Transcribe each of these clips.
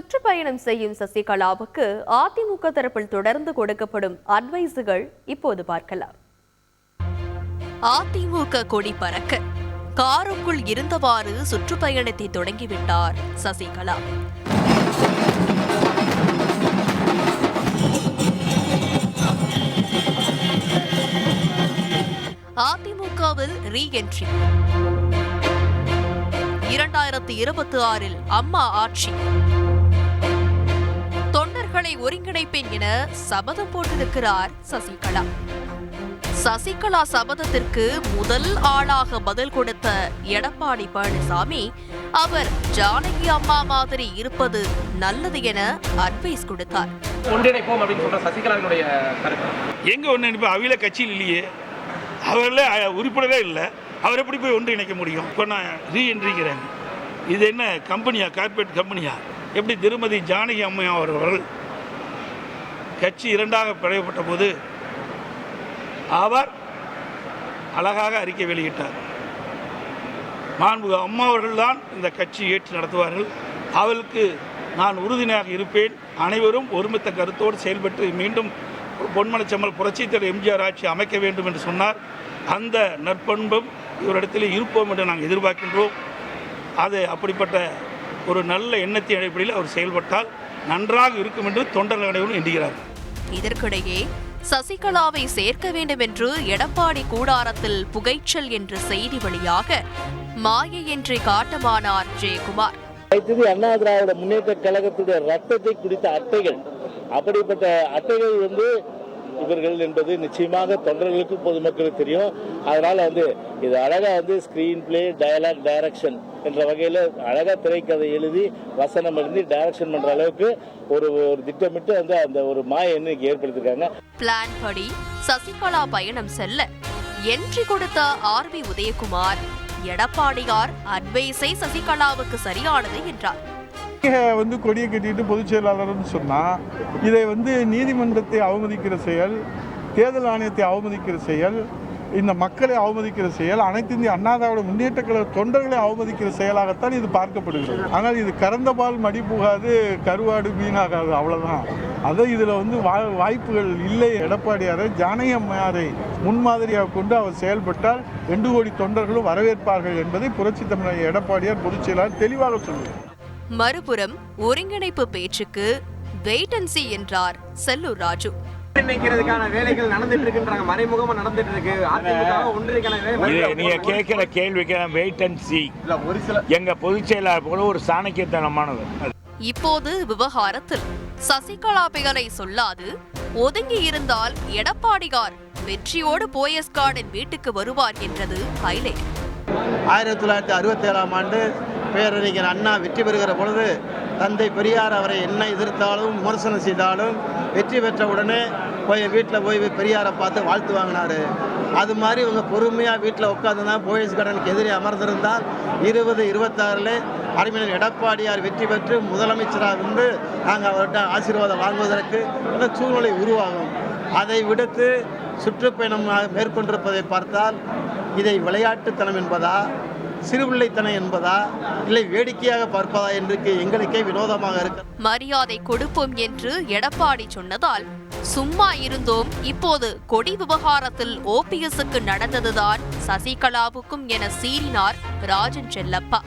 சுற்றுப்பயணம் செய்யும் சசிகலாவுக்கு அதிமுக தரப்பில் தொடர்ந்து கொடுக்கப்படும் அட்வைஸுகள் இப்போது பார்க்கலாம். அதிமுக கொடி பறக்க. காருக்குள் இருந்தவாறு சுற்றுப்பயணத்தை தொடங்கிவிட்டார் சசிகலா. அதிமுகவில் ரீ என்ட்ரி இரண்டாயிரத்தி இருபத்தி ஆறில் அம்மா ஆட்சி. தொண்டர்களை ஒருங்கிணைப்பேன் என சபதம் போட்டிருக்கிறார் சசிகலா. சசிகலா சபதத்திற்கு முதல் ஆளாக பதில் கொடுத்த எடப்பாடி பழனிசாமி அவர் ஜானகி அம்மா மாதிரி இருப்பது நல்லது என அட்வைஸ் கொடுத்தார். ஒன்றிணைப்போம் அப்படின்னு சொல்ற சசிகலாவினுடைய கருத்து. எங்கே ஒன்று இப்போ அவில கட்சியில் இல்லையே. அவரில் உறுப்பினரே இல்லை. அவர் எப்படி போய் ஒன்று இணைக்க முடியும்? இப்போ நான் ரீஎன்ட்ரிங்கிறேன் இது என்ன கம்பெனியா? கார்ப்பரேட் கம்பெனியா? எப்படி திருமதி ஜானகி அம்மையா அவர்கள் கட்சி இரண்டாக பிளவுபட்ட போது அவர் அழகாக அறிக்கை வெளியிட்டார். மாண்புக அம்மா அவர்கள்தான் இந்த கட்சி ஏற்று நடத்துவார்கள். அவளுக்கு நான் உறுதுணையாக இருப்பேன். அனைவரும் ஒருமித்த கருத்தோடு செயல்பட்டு மீண்டும் பொன்மனச்செம்மல் புரட்சித்தலைவர் எம்ஜிஆர் ஆட்சி அமைக்க வேண்டும் என்று சொன்னார். அந்த நற்பண்பும் இவரிடத்தில் இருப்போம் என்று நாங்கள் எதிர்பார்க்கின்றோம். அது அப்படிப்பட்ட ஒரு நல்ல எண்ணத்தின் அடிப்படையில் அவர் செயல்பட்டால் நன்றாக இருக்கும் என்று தொண்டர்கள் அனைவரும் எண்ணுகிறார்கள். இதற்கிடையே சசிகலாவை சேர்க்க வேண்டும் என்று எடப்பாடி கூடாரத்தில் புகைச்சல் என்ற செய்தி வழியாக மாயை என்று காட்டமானார் ஜெயக்குமார். வைத்தது அண்ணா திராவிட முன்னேற்ற கழகத்துடைய ரத்தத்தை குடித்த அட்டைகள். அப்படிப்பட்ட அட்டைகள் வந்து இவர்கள் என்பது நிச்சயமாக தொண்டர்களுக்கு பொதுமக்களுக்கு தெரியும். அதனால வந்து இது அழகா வந்து ஸ்கிரீன் பிளே டயலாக் டைரக்ஷன் என்ற வகையில் அழகா திரைக்கதை எழுதி வசனம் எழுதி டைரக்ஷன் பண்ற அளவுக்கு ஒரு ஒரு திட்டமிட்டு வந்து அந்த ஒரு மாய இன்னைக்கு ஏற்படுத்திருக்காங்க. பிளான் படி சசிகலா பயணம் செல்ல என்ட்ரி கொடுத்த ஆர் பி உதயகுமார் எடப்பாடியார் அட்வைஸை சசிகலாவுக்கு சரியானது என்றார். வந்து கொடியை கட்டிட்டு பொதுச் செயலாளர்னு சொன்னால் இதை வந்து நீதிமன்றத்தை அவமதிக்கிற செயல் தேர்தல் ஆணையத்தை அவமதிக்கிற செயல் இந்த மக்களை அவமதிக்கிற செயல் அனைத்து இந்திய அண்ணாதாவோட முன்னேற்ற கழக தொண்டர்களை அவமதிக்கிற செயலாகத்தான் இது பார்க்கப்படுகிறது. ஆனால் இது கறந்த பால் மடி புகாது கருவாடு வீணாகாது அவ்வளோதான் அதை இதில் வந்து வா- வாய்ப்புகள் இல்லை. எடப்பாடியாரை ஜானகி முன்மாதிரியாக கொண்டு அவர் செயல்பட்டால் ரெண்டு கோடி தொண்டர்களும் வரவேற்பார்கள் என்பதை புரட்சி தமிழக எடப்பாடியார் பொதுச் செயலாளர் தெளிவாக சொல்லுவார் மறுபுறம் ஒருங்கிணைப்பு பேச்சுக்கு வெயிட் அண்ட் see என்றார் செல்லூர் ராஜு. ஒன்றிணைக்கிறதுக்கான வேலைகள் நடந்துட்டு இருக்குன்றாங்க. மறைமுகமா நடந்துட்டு இருக்கு. அதிமுக ஒன்றிணைக்கான நீங்க கேட்கிற கேள்விக்கு வெயிட் அண்ட் சி இல்ல ஒரு சில எங்க பொதுச் செயலாளர் போல ஒரு சாணக்கியத்தனமானவர். இப்போது விவகாரத்தில் சசிகலா பெயரை சொல்லாது ஒதுங்கி இருந்தால் எடப்பாடியார் வெற்றியோடு போயஸ் கார்டன் வீட்டுக்கு வருவார் என்றது ஹைலைட். ஆயிரத்தி தொள்ளாயிரத்தி அறுபத்தேழாம் ஆண்டு பேரறிஞர் அண்ணா வெற்றி பெறுகிற பொழுது தந்தை பெரியார் அவரை என்ன எதிர்த்தாலும் விமர்சனம் செய்தாலும் வெற்றி பெற்ற உடனே போய் வீட்டில் போய் பெரியாரை பார்த்து வாழ்த்து வாங்கினாரு. அது மாதிரி இவங்க பொறுமையாக வீட்டில் உட்காந்துருந்தா போயஸ் கடனுக்கு எதிரே அமர்ந்திருந்தால் இருபது இருபத்தாறில் அறிஞர் எடப்பாடியார் வெற்றி பெற்று முதலமைச்சராக இருந்து நாங்கள் அவர்கிட்ட ஆசீர்வாதம் வாங்குவதற்கு அந்த சூழ்நிலை உருவாகும். அதை விடுத்து சுற்றுப்பயணம் மேற்கொண்டிருப்பதை பார்த்தால் இதை விளையாட்டுத்தனம் என்பதா? சிறுபிள்ளைத்தனம் என்பதா? இல்லை வேடிக்கையாக பார்ப்பதா என்று எங்களுக்கே வினோதமாக இருக்கு மரியாதை கொடுப்போம் என்று எடப்பாடி சொன்னதால் சும்மா இருந்தோம். இப்போது கொடி விவகாரத்தில் ஓபிஎஸ்க்கு நடந்ததுதான் சசிகலாவுக்கும் என சீறினார் ராஜன் செல்லப்பா.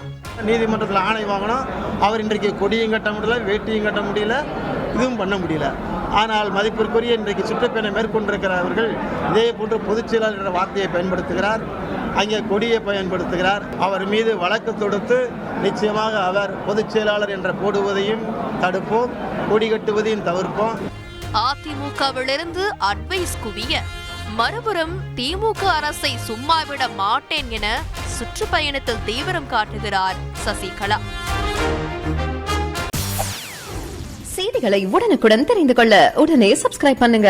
நீதிமன்றத்தில் ஆணை வாங்கணும். அவர் இன்றைக்கு கொடியும் கட்ட முடியல வேட்டியும் கட்ட முடியல இதுவும் பண்ண முடியல. ஆனால் மதிப்பிற்குரிய இன்றைக்கு சுற்றுப்பயணம் மேற்கொண்டிருக்கிறவர்கள் இதே போன்று பொதுச் செயலாளர் என்ற வார்த்தையை பயன்படுத்துகிறார். அங்கே கொடியை பயன்படுத்துகிறார். அவர் மீது வழக்கு தொடுத்து நிச்சயமாக அவர் பொதுச் செயலாளர் என்ற போடுவதையும் தடுப்போம். கொடி கட்டுவதையும் தவிர்ப்போம். அதிமுகவிலிருந்து அட்வைஸ் குவிய. மறுபுறம் திமுக அரசை சும்மாவிட மாட்டேன் என சுற்றுப்பயணத்தில் தீவிரம் காட்டுகிறார் சசிகலா. செய்திகளை உடனுக்குடன் தெரிந்து கொள்ள உடனே சப்ஸ்கிரைப் பண்ணுங்க.